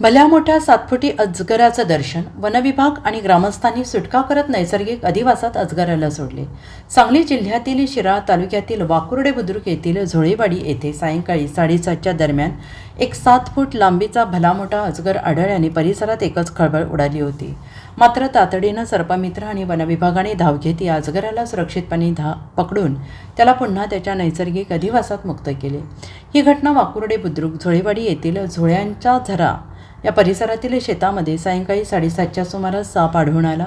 भल्या मोठ्या सातफुटी अजगराचं दर्शन वनविभाग आणि ग्रामस्थांनी सुटका करत नैसर्गिक अधिवासात अजगराला सोडले. सांगली जिल्ह्यातील शिराळा तालुक्यातील वाकुर्डे बुद्रुक येथील झोळेवाडी येथे सायंकाळी साडेसातच्या दरम्यान एक सात फूट लांबीचा भला मोठा अजगर आढळल्याने परिसरात एकच खळबळ उडाली होती. मात्र तातडीनं सर्पमित्र आणि वनविभागाने धाव घेत या अजगराला सुरक्षितपणे धा पकडून त्याला पुन्हा त्याच्या नैसर्गिक अधिवासात मुक्त केले. ही घटना वाकुर्डे बुद्रुक झोळेवाडी येथील झोळ्यांच्या झरा या परिसरातील शेतामध्ये सायंकाळी साडेसातच्या सुमारास साप आढळून आला.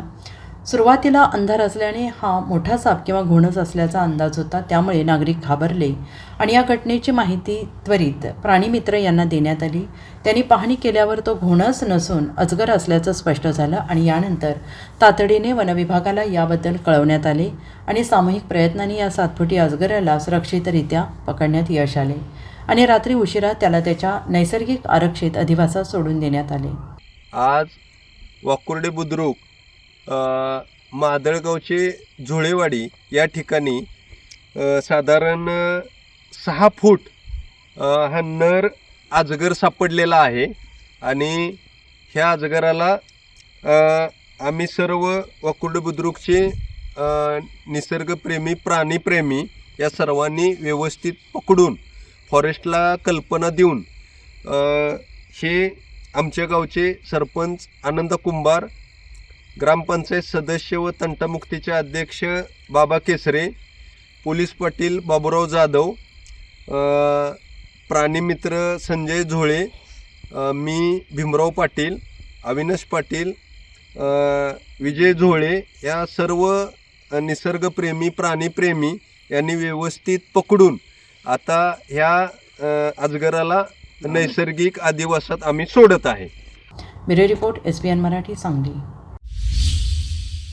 सुरुवातीला अंधार असल्याने हा मोठा साप किंवा घोणस असल्याचा अंदाज होता. त्यामुळे नागरिक घाबरले आणि या घटनेची माहिती त्वरित प्राणीमित्र यांना देण्यात आली. त्यांनी पाहणी केल्यावर तो घोणस नसून अजगर असल्याचं स्पष्ट झालं आणि यानंतर तातडीने वनविभागाला याबद्दल कळवण्यात आले आणि सामूहिक प्रयत्नांनी या सातफुटी अजगराला सुरक्षितरित्या पकडण्यात यश आले. आणि रात्री उशिरा त्याला त्याच्या नैसर्गिक आरक्षित अधिवासात सोडून देण्यात आले. आज वाकुर्डे बुद्रुक मादळगावचे झोळेवाडी या ठिकाणी साधारण सहा फूट हा नर अजगर सापडलेला आहे. आणि ह्या अजगराला आम्ही सर्व वाकुर्डे बुद्रुकचे निसर्गप्रेमी प्राणीप्रेमी या सर्वांनी व्यवस्थित पकडून फॉरेस्टला कल्पना देऊन हे आमच्या गावचे सरपंच आनंद कुंभार ग्रामपंचायत सदस्य व तंटामुक्तीचे अध्यक्ष बाबा केसरे पोलीस पाटील बाबूराव जाधव प्राणीमित्र संजय झोळे मी भीमराव पाटील अविनाश पाटील विजय झोळे या सर्व निसर्गप्रेमी प्राणीप्रेमी यांनी व्यवस्थित पकडून आता ह्या अजगराला नैसर्गिक आदिवासात आम्ही सोडत आहे. Bureau report S B N Marathi Sangli.